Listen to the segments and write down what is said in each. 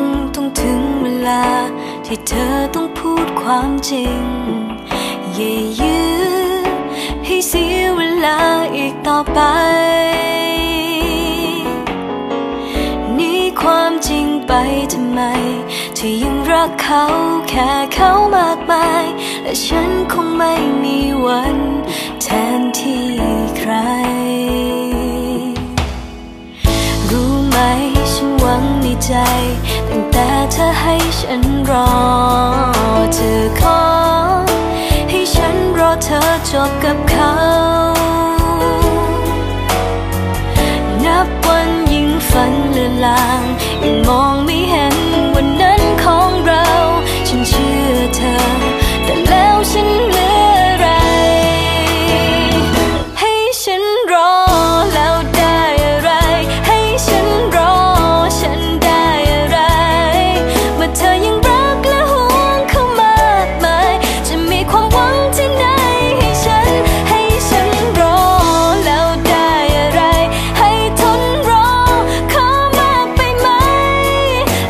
งต้องถึงเวลา ที่เธอต้องพูดความจริงอย่ายื้อให้เสียเวลาอีกต่อไป นี่ความจริงไปทำไม ที่ยังรักเขาแค่เขามากมาย และฉันคงไม่มีวัน แทนที่ใคร ฉันหวังในใจ ตั้งแต่เธอให้ฉันรอ เธอขอ ให้ฉันรอเธอจบกับ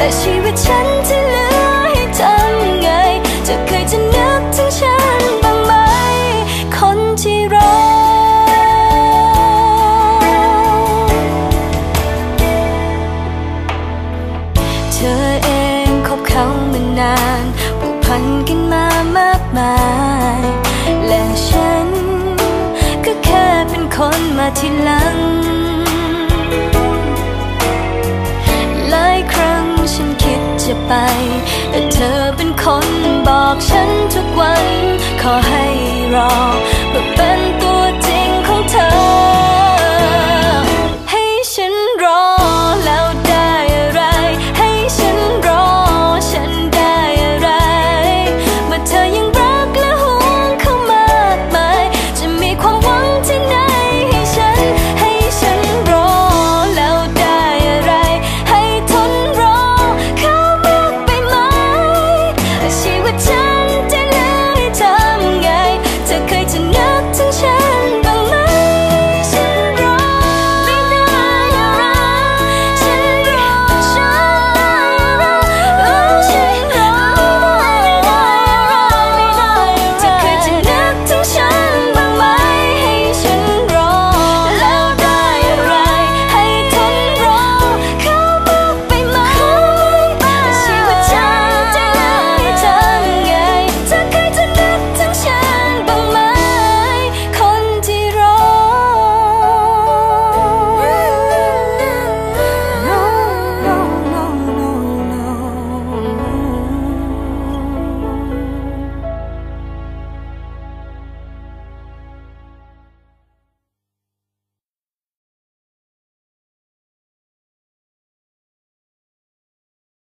และชีวิตฉันที่เหลือให้ทำไง จะเคยจะนึกถึงฉันบ้างไหม คนที่รอเธอเองคบเขามานานผูกพันกันมามากมาย และฉันก็แค่เป็นคนมาทีหลัง บอกฉันทุกวัน ขอให้รอเพื่อเป็น